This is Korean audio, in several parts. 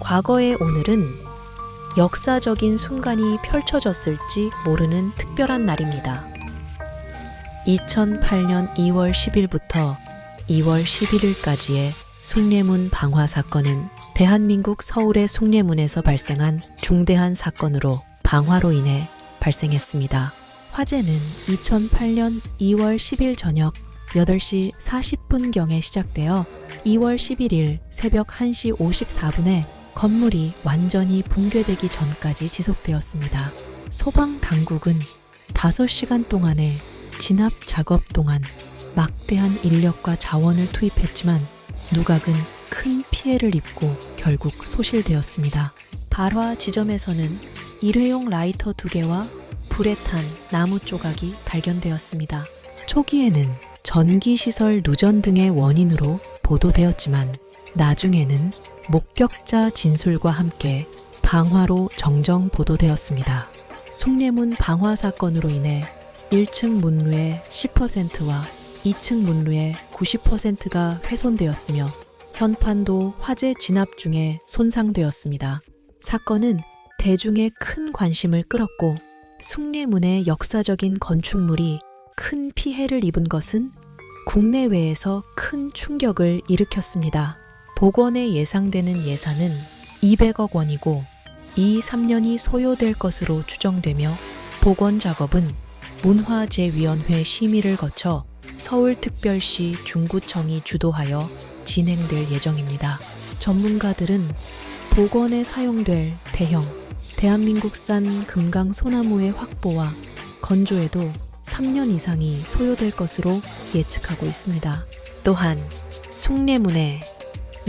과거의 오늘은 역사적인 순간이 펼쳐졌을지 모르는 특별한 날입니다. 2008년 2월 10일부터 2월 11일까지의 숭례문 방화 사건은 대한민국 서울의 숭례문에서 발생한 중대한 사건으로 방화로 인해 발생했습니다. 화재는 2008년 2월 10일 저녁 8시 40분경에 시작되어 2월 11일 새벽 1시 54분에 건물이 완전히 붕괴되기 전까지 지속되었습니다. 소방 당국은 5시간 동안의 진압 작업 동안 막대한 인력과 자원을 투입했지만 누각은 큰 피해를 입고 결국 소실되었습니다. 발화 지점에서는 일회용 라이터 두 개와 불에 탄 나무 조각이 발견되었습니다. 초기에는 전기시설 누전 등의 원인으로 보도되었지만 나중에는 목격자 진술과 함께 방화로 정정 보도되었습니다. 숭례문 방화 사건으로 인해 1층 문루의 10%와 2층 문루의 90%가 훼손되었으며 현판도 화재 진압 중에 손상되었습니다. 사건은 대중의 큰 관심을 끌었고 숭례문의 역사적인 건축물이 큰 피해를 입은 것은 국내외에서 큰 충격을 일으켰습니다. 복원에 예상되는 예산은 200억 원이고 2, 3년이 소요될 것으로 추정되며 복원 작업은 문화재위원회 심의를 거쳐 서울특별시 중구청이 주도하여 진행될 예정입니다. 전문가들은 복원에 사용될 대형 대한민국산 금강 소나무의 확보와 건조에도 3년 이상이 소요될 것으로 예측하고 있습니다. 또한 숭례문에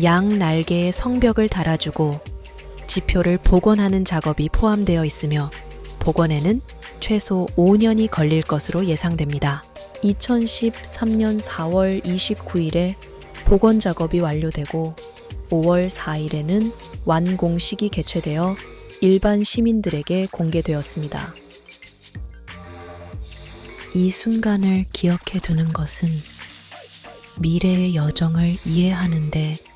양 날개의 성벽을 달아주고 지표를 복원하는 작업이 포함되어 있으며 복원에는 최소 5년이 걸릴 것으로 예상됩니다. 2013년 4월 29일에 복원 작업이 완료되고 5월 4일에는 완공식이 개최되어 일반 시민들에게 공개되었습니다. 이 순간을 기억해 두는 것은 미래의 여정을 이해하는데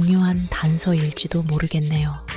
중요한 단서일지도 모르겠네요.